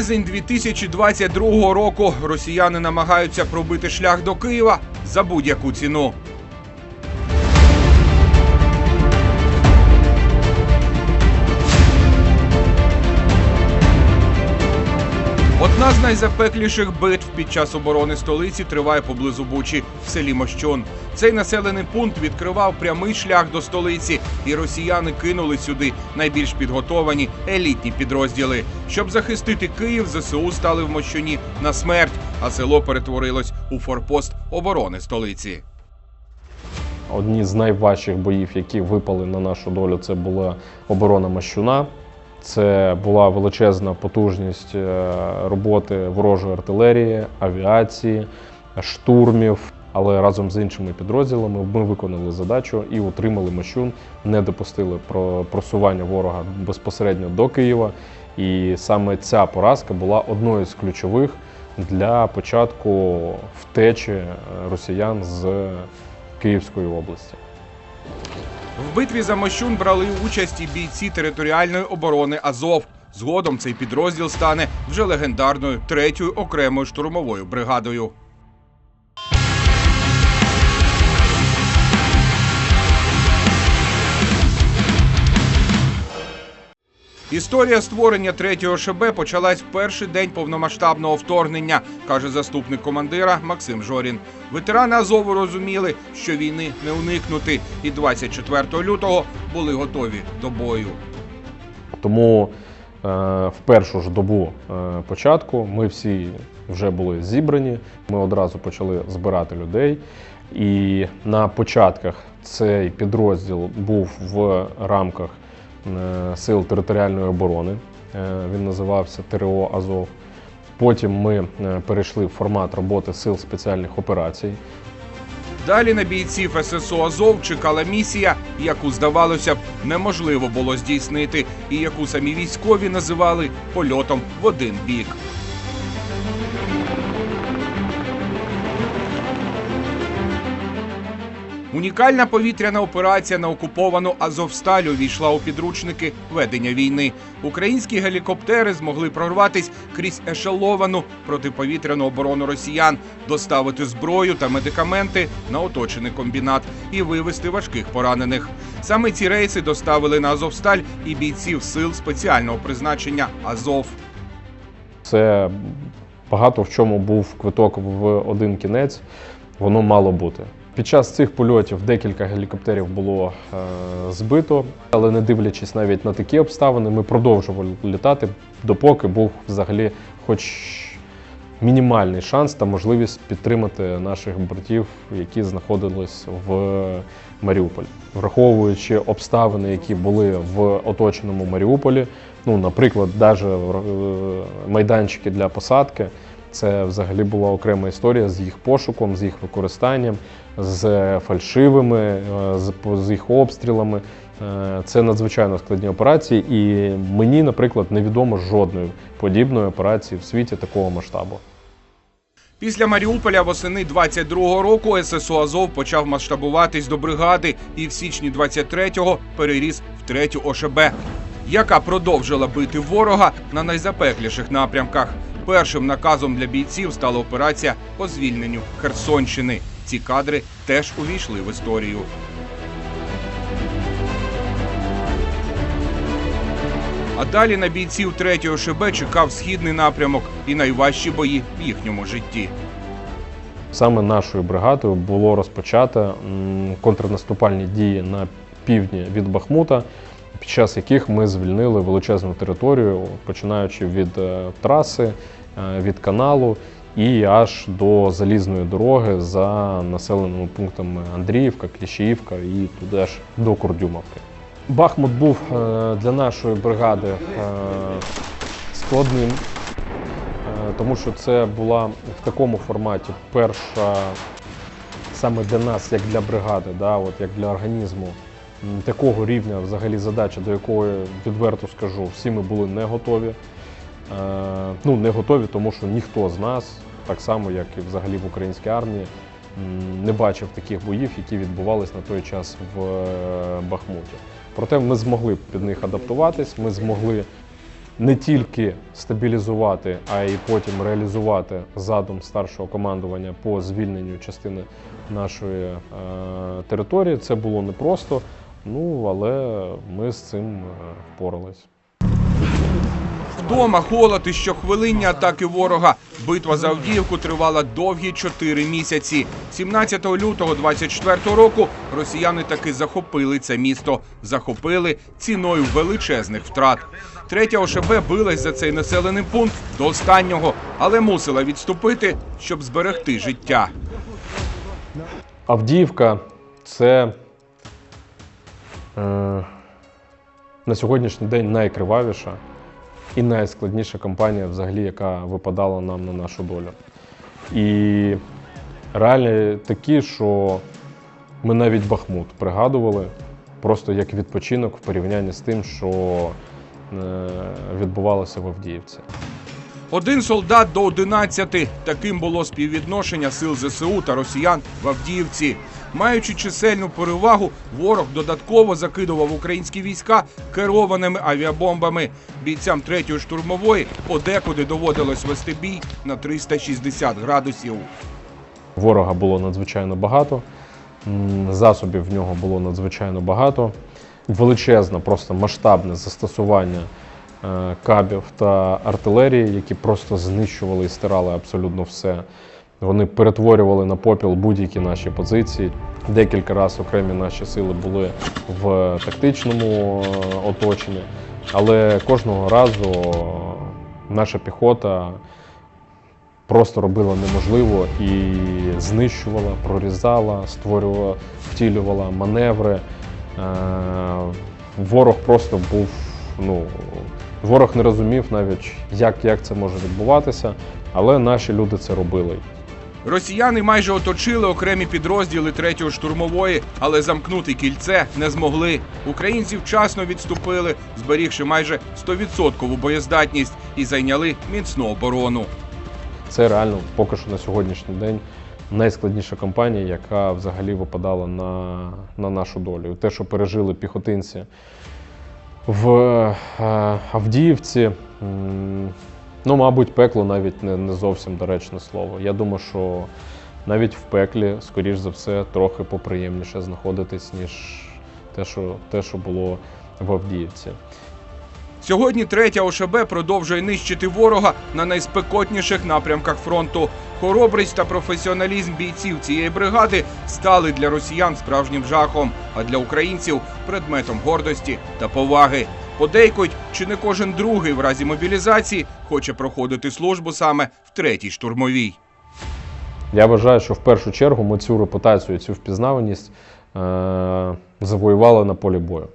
Березень 2022 року росіяни намагаються пробити шлях до Києва за будь-яку ціну. З найзапекліших битв під час оборони столиці триває поблизу Бучі в селі Мощон. Цей населений пункт відкривав прямий шлях до столиці, і росіяни кинули сюди найбільш підготовані елітні підрозділи. Щоб захистити Київ, ЗСУ стали в Мощуні на смерть, а село перетворилось у форпост оборони столиці. Одні з найважчих боїв, які випали на нашу долю, це була оборона Мощуна. Це була величезна потужність е, роботи ворожої артилерії, авіації, штурмів. Але разом з іншими підрозділами ми виконали задачу і утримали Мощун, не допустили про просування ворога безпосередньо до Києва. І саме ця поразка була одною з ключових для початку втечі е, росіян з Київської області. В битві за Мощун брали участь і бійці територіальної оборони Азов. Згодом цей підрозділ стане вже легендарною третьою окремою штурмовою бригадою. Історія створення третього ШБ почалась в перший день повномасштабного вторгнення, каже заступник командира Максим Жорін. Ветерани Азову розуміли, що війни не уникнути, і 24 лютого були готові до бою. Тому е, в першу ж добу е, початку ми всі вже були зібрані. Ми одразу почали збирати людей. І на початках цей підрозділ був в рамках сил територіальної оборони. Е, Він називався ТРО Азов. Потім ми е, перейшли в формат роботи сил спеціальних операцій. Далі на бійців ССО Азов чекала місія, яку здавалося б неможливо було здійснити, і яку самі військові називали польотом в один бік. Унікальна повітряна операція на окуповану Азовсталь увійшла у підручники ведення війни. Українські гелікоптери змогли прорватись крізь ешеловану протиповітряну оборону росіян, доставити зброю та медикаменти на оточений комбінат і вивезти важких поранених. Саме ці рейси доставили на Азовсталь і бійців сил спеціального призначення Азов. Це багато в чому був квиток в один кінець, воно мало бути. Під час цих польотів декілька гелікоптерів було е, збито, але не дивлячись навіть на такі обставини, ми продовжували літати, допоки був взагалі хоч мінімальний шанс та можливість підтримати наших братів, які знаходились в Маріуполі. Враховуючи обставини, які були в оточеному Маріуполі, ну, наприклад, навіть майданчики для посадки. Це взагалі була окрема історія з їх пошуком, з їх використанням, з фальшивими, е, з, їх обстрілами. Е, Це надзвичайно складні операції, і мені, наприклад, невідомо жодної подібної операції в світі такого масштабу. Після Маріуполя восени 22-го року ССО Азов почав масштабуватись до бригади і в січні 23-го переріс в третю ОШБ, яка продовжила бити ворога на найзапекліших напрямках. Першим наказом для бійців стала операція по звільненню Херсонщини. Ці кадри теж увійшли в історію. А далі на бійців третього ШБ чекав східний напрямок і найважчі бої в їхньому житті. Саме нашою бригадою було розпочато контрнаступальні дії на півдні від Бахмута, під час яких ми звільнили величезну територію, починаючи від е, траси, від каналу і аж до залізної дороги за населеними пунктами Андріївка, Кліщіївка і туди аж до Курдюмовки. Бахмут був е, для нашої бригади е, складним, е, тому що це була в такому форматі перша саме для нас, як для бригади, да, от як для організму, такого рівня взагалі задача, до якої відверто скажу, всі ми були не готові. Е, ну, не готові, тому що ніхто з нас, так само як і взагалі в українській армії, не бачив таких боїв, які відбувалися на той час в е, Бахмуті. Проте ми змогли під них адаптуватись, ми змогли не тільки стабілізувати, а й потім реалізувати задум старшого командування по звільненню частини нашої е, території. Це було непросто, ну але ми з цим впорались. Вдома холод і щохвилинні атаки ворога. Битва за Авдіївку тривала довгі чотири місяці. 17 лютого 24 року росіяни таки захопили це місто. Захопили ціною величезних втрат. Третя ОШБ билась за цей населений пункт до останнього, але мусила відступити, щоб зберегти життя. Авдіївка це е, на сьогоднішній день найкривавіша і найскладніша кампанія, взагалі, яка випадала нам на нашу долю. І реалії такі, що ми навіть Бахмут пригадували просто як відпочинок в порівнянні з тим, що е, відбувалося в Авдіївці. Один солдат до 11. Таким було співвідношення сил ЗСУ та росіян в Авдіївці. Маючи чисельну перевагу, ворог додатково закидував українські війська керованими авіабомбами. Бійцям третьої штурмової подекуди доводилось вести бій на 360 градусів. Ворога було надзвичайно багато, засобів в нього було надзвичайно багато. Величезне, просто масштабне застосування кабів та артилерії, які просто знищували і стирали абсолютно все. Вони перетворювали на попіл будь-які наші позиції. Декілька разів окремі наші сили були в тактичному е, оточенні, але кожного разу наша піхота просто робила неможливо і знищувала, прорізала, створювала, втілювала маневри. Е, Ворог просто був, ну, ворог не розумів навіть, як, як це може відбуватися, але наші люди це робили. Росіяни майже оточили окремі підрозділи третьої штурмової, але замкнути кільце не змогли. Українці вчасно відступили, зберігши майже 100% боєздатність і зайняли міцну оборону. Це реально поки що на сьогоднішній день найскладніша кампанія, яка взагалі випадала на, на нашу долю. Те, що пережили піхотинці в е, Авдіївці, ну, мабуть, пекло навіть не, не зовсім доречне слово. Я думаю, що навіть в пеклі, скоріш за все, трохи поприємніше знаходитись, ніж те, що, те, що було в Авдіївці. Сьогодні третя ОШБ продовжує нищити ворога на найспекотніших напрямках фронту. Хоробрість та професіоналізм бійців цієї бригади стали для росіян справжнім жахом, а для українців предметом гордості та поваги. Подейкують, чи не кожен другий в разі мобілізації хоче проходити службу саме в третій штурмовій. Я вважаю, що в першу чергу ми цю репутацію, цю впізнаваність е- завоювали на полі бою.